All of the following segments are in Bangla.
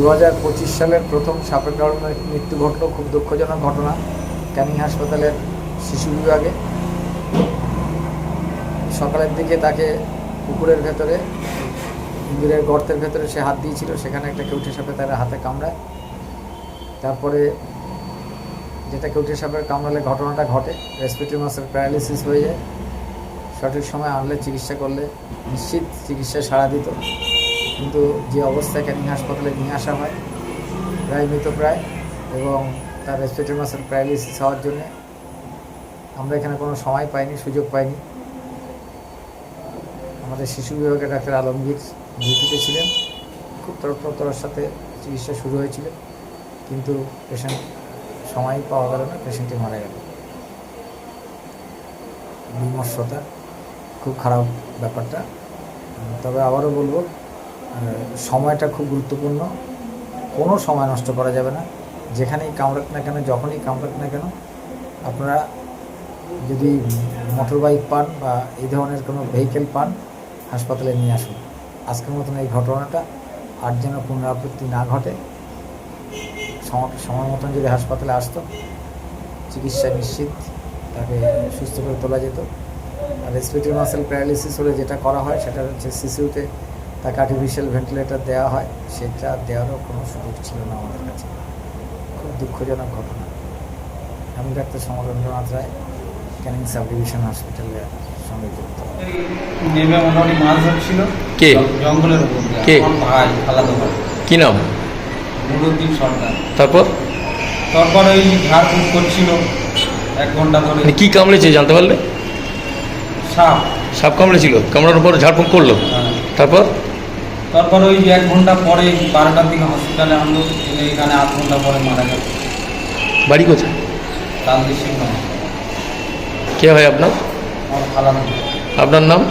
দু হাজার পঁচিশ সালের প্রথম সাপের কারণে মৃত্যু ঘটলো, খুব দুঃখজনক ঘটনা, ক্যানিং হাসপাতালের শিশু বিভাগে। সকালের দিকে তাকে পুকুরের ভেতরে, ইঁদুরের গর্তের ভেতরে সে হাত দিয়েছিল, সেখানে একটা কেউটে সাপে তার হাতে কামড়ায়। তারপরে যেটা কেউটে সাপের কামড়ালে ঘটনাটা ঘটে রেসপিরেটরি মাসের প্যারালিসিস হয়ে যায়। সঠিক সময় আনলে চিকিৎসা করলে, নিশ্চিত চিকিৎসায় সাড়া দিত। কিন্তু যে অবস্থায় ক্যানিং হাসপাতালে নিয়ে আসা হয়, প্রায় মৃতপ্রায় এবং তার রেসপিরেটরি মাসেল প্যারালিসিস হওয়ার জন্যে আমরা এখানে কোনো সময় পাইনি, সুযোগ পাইনি। আমাদের শিশু বিভাগের ডাক্তার আলমগীর ডিউটিতে ছিলেন। খুব তৎপরতার সাথে চিকিৎসা শুরু হয়েছিল, কিন্তু পেশেন্ট সময় পাওয়া গেল না পেশেন্টটি মারা গেল। বিমর্ষতা, খুব খারাপ ব্যাপারটা। তবে আবারও বলব সময়টা খুব গুরুত্বপূর্ণ। কোনো সময় নষ্ট করা যাবে না। যেখানেই কামড়াক না কেন, যখনই কামড়াক না কেন, আপনারা যদি মোটর বাইক পান বা এই ধরনের কোনো ভেহিকেল পান, হাসপাতালে নিয়ে আসুন। আজকের মতন এই ঘটনাটা, আর যেন পুনরাবৃত্তি না ঘটে সময় মতন যদি হাসপাতালে আসতো, চিকিৎসা নিশ্চিত, তাকে সুস্থ করে তোলা যেত। আর রেসপিরেটরি মাসেল প্যারালিসিস হলে যেটা করা হয়, সেটা হচ্ছে সিসিউতে তাকে আর্টিফিশিয়াল ভেন্টিলেটর দেওয়া হয় সেটা দেওয়ারও কোনো সুযোগ ছিল না আমাদের কাছে। খুব দুঃখজনক ঘটনা। আমি doctor Samarendranath Roy Canning sub division হসপিটালের সঙ্গে যুক্ত। নেমে মোটামুটি মাছ ধরছিল। কে? জঙ্গলের উপর কে? ভাই আলাদা ভাই। কি নাম? নুরুদ্দিন সরকার। তারপর? তারপর ওই ঝাড়ফুঁক করছিল। এক ঘণ্টা ধরে। মানে কি কামড়েছে জানতে পারলে? সাপ। সাপ কামড়েছিল। কামড়ানোর পর ঝাড়ফুঁক করল। হ্যাঁ। তারপর? তারপর ওই এক ঘণ্টা পরে বারোটার দিকে হসপিটালে আনলো এনে এখানে আধ ঘণ্টা পরে মারা গেল। বাড়ি কোথায়? কে হয় আপনার? আমার খালাম আপনার নাম?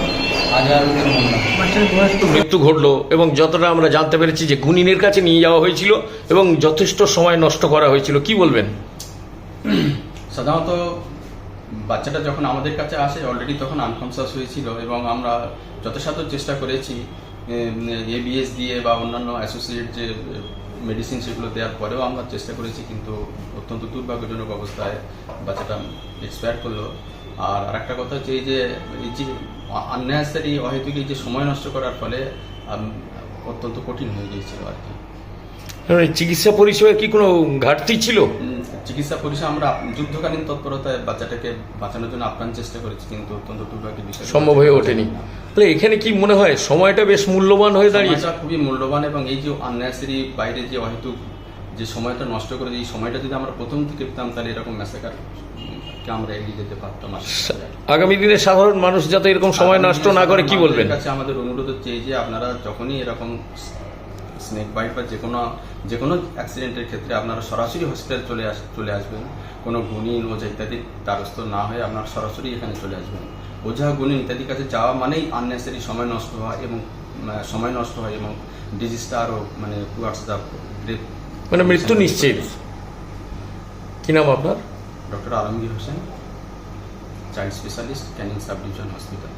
মৃত্যু ঘটলো এবং যতটা আমরা জানতে পেরেছি যে গুনিনের কাছে নিয়ে যাওয়া হয়েছিল এবং যথেষ্ট সময় নষ্ট করা হয়েছিল কি বলবেন? সাধারণত বাচ্চাটা যখন আমাদের কাছে আসে অলরেডি তখন আনকনসিয়াস হয়েছিল এবং আমরা যথাসাধ্য চেষ্টা করেছি। এবিএস দিয়ে বা অন্যান্য অ্যাসোসিয়েট যে মেডিসিন সেগুলো দেওয়ার পরেও আমরা চেষ্টা করেছি কিন্তু অত্যন্ত দুর্ভাগ্যজনক অবস্থায় বাচ্চাটা এক্সপায়ার করল। আর আরেকটা কথা হচ্ছে এই যে এই যে আননেসারি অহেতুক এই যে সময় নষ্ট করার ফলে অত্যন্ত কঠিন হয়ে গিয়েছিল আর কি। মানে চিকিৎসা পরিষেবার কি কোনো ঘাটতি ছিল? চিকিৎসা পরিষেবা আমরা যুদ্ধকালীন তৎপরতায় বাচ্চাটাকে বাঁচানোর জন্য আপ্রাণ চেষ্টা করেছি কিন্তু অত্যন্ত দুর্ভাগ্যের বিষয়। সম্ভব হয়ে ওঠেনি। তাহলে এখানে কি মনে হয় সময়টা বেশ মূল্যবান হয়ে দাঁড়িয়েছে? খুবই মূল্যবান এবং এই যে আননেসারি বাইরে যে অহেতুক যে সময়টা নষ্ট করে এই সময়টা যদি আমরা প্রথম থেকে পেতাম তাহলে এরকম ম্যাসেকার কে আমরা এগিয়ে যেতে পারতাম আগামী দিনে সাধারণ মানুষ যাতে এরকম সময় নষ্ট না করে কি বলবেন? কাছে আমাদের অনুরোধ হচ্ছে এই যে আপনারা যখনই এরকম স্নেক বাইট বা যে কোনো যে কোনো অ্যাক্সিডেন্টের ক্ষেত্রে আপনারা সরাসরি হসপিটাল চলে আস চলে আসবেন। কোনো গুণিন ওঝা ইত্যাদি দ্বারস্থ না হয়ে আপনারা সরাসরি এখানে চলে আসবেন। ওঝা গুণিন ইত্যাদির কাছে যাওয়া মানেই আননেসারি সময় নষ্ট হয় এবং সময় নষ্ট হয় এবং ডিজিজটা আরও মানে টুয়ার্ডস দ্য মানে মৃত্যু নিশ্চিত। কি নাম আপনার? Doctor Alamgir Hossain child specialist Canning sub division hospital